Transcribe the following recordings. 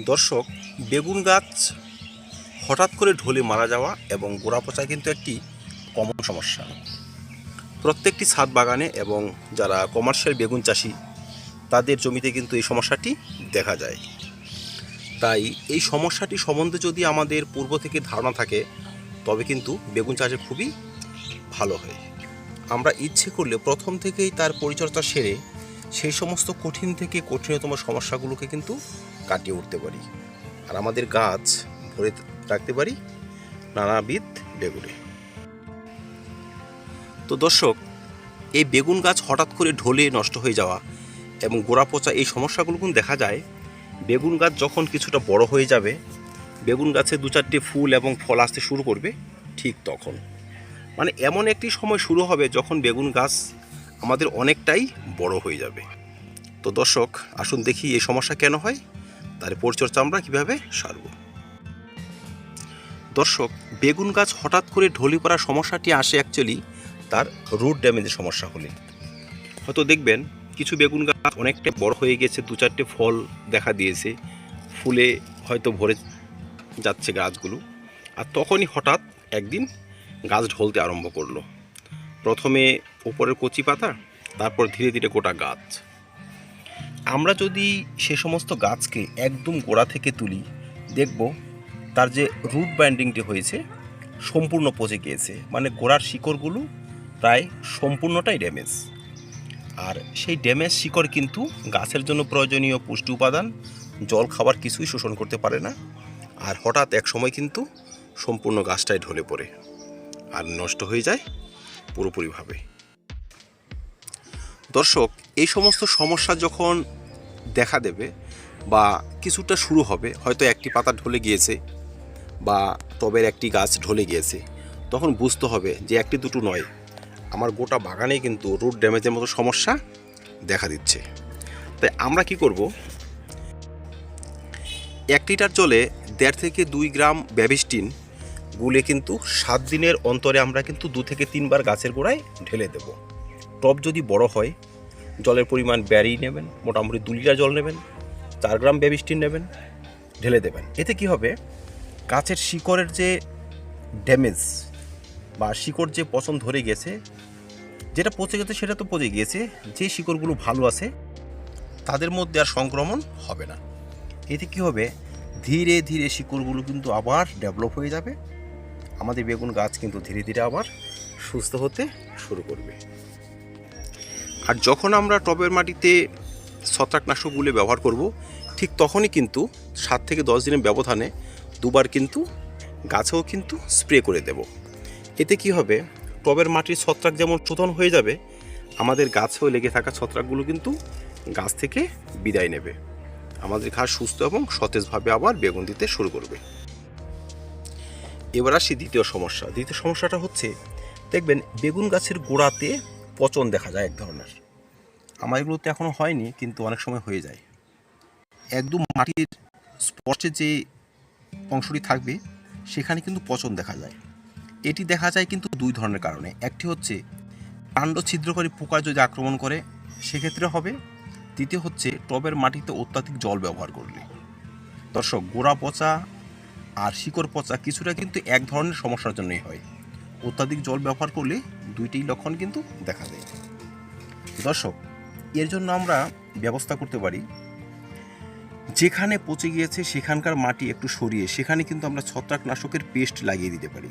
দর্শক, বেগুন গাছ হঠাৎ করে ঢলে মারা যাওয়া এবং গোড়া পচা কিন্তু একটি কমন সমস্যা। প্রত্যেকটি ছাদ বাগানে এবং যারা কমার্শিয়াল বেগুন চাষি, তাদের জমিতে কিন্তু এই সমস্যাটি দেখা যায়। তাই এই সমস্যাটি সম্বন্ধে যদি আমাদের পূর্ব থেকে ধারণা থাকে, তবে কিন্তু বেগুন চাষে খুবই ভালো হয়। আমরা ইচ্ছে করলে প্রথম থেকেই তার পরিচর্যা সেরে সেই সমস্ত কঠিন থেকে কঠিনতম সমস্যাগুলোকে কিন্তু কাটিয়ে উঠতে পারি। আর আমাদের গাছ ভরে রাখতে পারি নানাবিধ বেগুনে। তো দর্শক, এই বেগুন গাছ হঠাৎ করে ঢলে নষ্ট হয়ে যাওয়া এবং গোড়া পচা এই সমস্যাগুলো কিন্তু দেখা যায়। বেগুন গাছ যখন কিছুটা বড় হয়ে যাবে, বেগুন গাছে দু চারটে ফুল এবং ফল আসতে শুরু করবে ঠিক তখন। মানে এমন একটি সময় শুরু হবে যখন বেগুন গাছ আমাদের অনেকটাই বড় হয়ে যাবে। তো দর্শক, আসুন দেখি এই সমস্যা কেন হয়। তার পরিচর্যা আমরা কীভাবে সারব? দর্শক, বেগুন গাছ হঠাৎ করে ঢলি পড়ার সমস্যাটি আসে অ্যাকচুয়ালি তার রুট ড্যামেজের সমস্যা হলে। হয়তো দেখবেন, কিছু বেগুন গাছ অনেকটা বড় হয়ে গেছে, দু চারটে ফল দেখা দিয়েছে, ফুলে হয়তো ভরে যাচ্ছে গাছগুলো। আর তখনই হঠাৎ একদিন গাছ ঢলতে আরম্ভ করল। প্রথমে উপরের কচি পাতা, তারপর ধীরে ধীরে গোটা গাছ। আমরা যদি সে সমস্ত গাছকে একদম গোড়া থেকে তুলি, দেখব তার যে রুট বাইন্ডিংটি হয়েছে, সম্পূর্ণ পচে গিয়েছে। মানে গোড়ার শিকড়গুলো প্রায় সম্পূর্ণটাই ড্যামেজ আর সেই ড্যামেজ শিকড় কিন্তু গাছের জন্য প্রয়োজনীয় পুষ্টি উপাদান, জল, খাবার কিছুই শোষণ করতে পারে না। আর হঠাৎ এক সময় কিন্তু সম্পূর্ণ গাছটাই ঢলে পড়ে। আর নষ্ট হয়ে যায় পুরোপুরিভাবে। দর্শক, এই সমস্ত সমস্যা যখন দেখা দেবে বা কিছুটা শুরু হবে, হয়তো একটি পাতা ঢলে গিয়েছে বা টবের একটি গাছ ঢলে গিয়েছে, তখন বুঝতে হবে যে একটি দুটো নয়। আমার গোটা বাগানে কিন্তু রুট ড্যামেজের মতো সমস্যা দেখা দিচ্ছে। তাই আমরা কি করব? এক লিটার জলে দেড় থেকে দুই গ্রাম ব্যাবিস্টিন গুলে কিন্তু সাত দিনের অন্তরে আমরা কিন্তু দু থেকে তিনবার গাছের গোড়ায় ঢেলে দেব। টব যদি বড় হয় জলের পরিমাণ ব্যারি নেবেন, মোটামুটি দু লিটার জল নেবেন, চার গ্রাম ব্যাবিস্টিন নেবেন, ঢেলে দেবেন। এতে কি হবে? গাছের শিকড়ের যে ড্যামেজ বা শিকড় যে পচন ধরে গেছে, যেটা পচে গেছে সেটা তো পচে গিয়েছে, যে শিকড়গুলো ভালো আছে, তাদের মধ্যে আর সংক্রমণ হবে না। এতে কি হবে? ধীরে ধীরে শিকড়গুলো কিন্তু আবার ডেভেলপ হয়ে যাবে। আমাদের বেগুন গাছ কিন্তু ধীরে ধীরে আবার সুস্থ হতে শুরু করবে। আর যখন আমরা টবের মাটিতে ছত্রাকনাশকগুলো ব্যবহার করব, ঠিক তখনই কিন্তু সাত থেকে দশ দিনের ব্যবধানে দুবার কিন্তু গাছেও কিন্তু স্প্রে করে দেব। এতে কি হবে? টবের মাটির ছত্রাক যেমন শোধন হয়ে যাবে, আমাদের গাছেও লেগে থাকা ছত্রাকগুলো কিন্তু গাছ থেকে বিদায় নেবে। আমাদের ঘাস সুস্থ এবং সতেজভাবে আবার বেগুন দিতে শুরু করবে। এবার আসি দ্বিতীয় সমস্যা। দ্বিতীয় সমস্যাটা হচ্ছে, দেখবেন বেগুন গাছের গোড়াতে পচন দেখা যায় এক ধরনের। আমার এগুলোতে এখনও হয়নি, কিন্তু অনেক সময় হয়ে যায়। একদম মাটির স্পর্শে যে অংশটি থাকবে, সেখানে কিন্তু পচন দেখা যায়। এটি দেখা যায় কিন্তু দুই ধরনের কারণে। একটি হচ্ছে, কাণ্ড ছিদ্রকারী পোকা যদি আক্রমণ করে, সেক্ষেত্রে হবে। দ্বিতীয় হচ্ছে, টবের মাটিতে অত্যাধিক জল ব্যবহার করলে। দর্শক, গোড়া পচা আর শিকড় পচা কিছুটা কিন্তু এক ধরনের সমস্যার জন্যই হয়। অত্যাধিক জল ব্যবহার করলে দুইটি লক্ষণ কিন্তু দেখা দেয় দর্শক, এর জন্য আমরা ব্যবস্থা করতে পারি। যেখানে পচে গিয়েছে, সেখানকার মাটি একটু সরিয়ে, সেখানে কিন্তু আমরা ছত্রাকনাশকের পেস্ট লাগিয়ে দিতে পারি।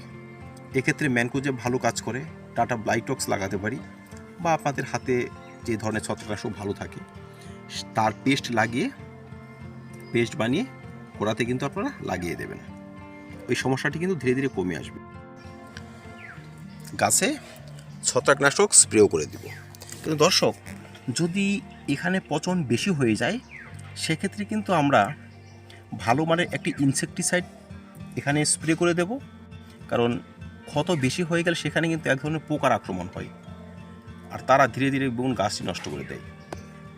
এক্ষেত্রে ম্যানকোজে ভালো কাজ করে, টাটা ব্লাইটক্স লাগাতে পারি বা আপনাদের হাতে যে ধরনের ছত্রাকনাশক ভালো থাকে, তার পেস্ট লাগিয়ে, পেস্ট বানিয়ে গোড়াতে কিন্তু আপনারা লাগিয়ে দেবেন। ওই সমস্যাটি কিন্তু ধীরে ধীরে কমে আসবে। গাছে ছত্রাকনাশক স্প্রেও করে দিব। কিন্তু দর্শক, যদি এখানে পচন বেশি হয়ে যায়, সেক্ষেত্রে কিন্তু আমরা ভালো মানের একটি ইনসেকটিসাইড এখানে স্প্রে করে দেব। কারণ ক্ষত বেশি হয়ে গেলে সেখানে কিন্তু এক ধরনের পোকার আক্রমণ হয়। আর তারা ধীরে ধীরে বেগুন গাছটি নষ্ট করে দেয়।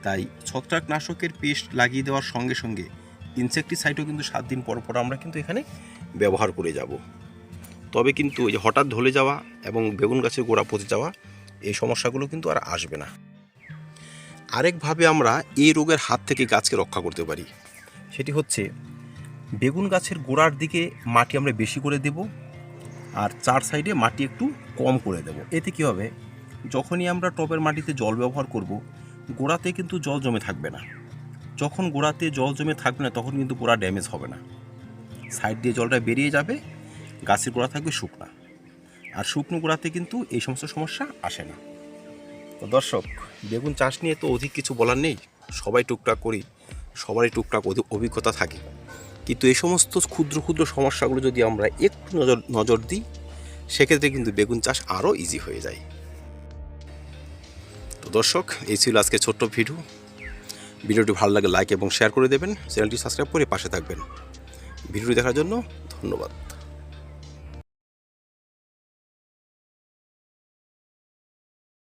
তাই ছত্রাকনাশকের পেস্ট লাগিয়ে দেওয়ার সঙ্গে সঙ্গে ইনসেকটিসাইডও কিন্তু সাত দিন পর পর আমরা কিন্তু এখানে ব্যবহার করে যাব। তবে কিন্তু এই যে হঠাৎ ঢলে যাওয়া এবং বেগুন গাছের গোড়া পচে যাওয়া, এই সমস্যাগুলো কিন্তু আর আসবে না। আরেকভাবে আমরা এই রোগের হাত থেকে গাছকে রক্ষা করতে পারি। সেটি হচ্ছে, বেগুন গাছের গোড়ার দিকে মাটি আমরা বেশি করে দেব আর চার সাইডে মাটি একটু কম করে দেব। এতে কী হবে, যখনই আমরা টবের মাটিতে জল ব্যবহার করব, গোড়াতে কিন্তু জল জমে থাকবে না। যখন গোড়াতে জল জমে থাকবে না, তখন কিন্তু গোড়া ড্যামেজ হবে না। সাইড দিয়ে জলটা বেরিয়ে যাবে গাছের গোড়া থাকবে শুকনা। আর শুকনো গোড়াতে কিন্তু এই সমস্ত সমস্যা আসে না। তো দর্শক, বেগুন চাষ নিয়ে তো অধিক কিছু বলার নেই। সবাই টুকটাক করি, সবারই টুকটাক অভিজ্ঞতা থাকে। কিন্তু এই সমস্ত ক্ষুদ্র ক্ষুদ্র সমস্যাগুলো যদি আমরা একটু নজর নজর দিই, সেক্ষেত্রে কিন্তু বেগুন চাষ আরও ইজি হয়ে যায়। তো দর্শক, এই ছিল আজকে ছোট্ট ভিডিও। ভিডিওটি ভালো লাগে লাইক এবং শেয়ার করে দেবেন। চ্যানেলটি সাবস্ক্রাইব করে পাশে থাকবেন। ভিডিওটি দেখার জন্য ধন্যবাদ।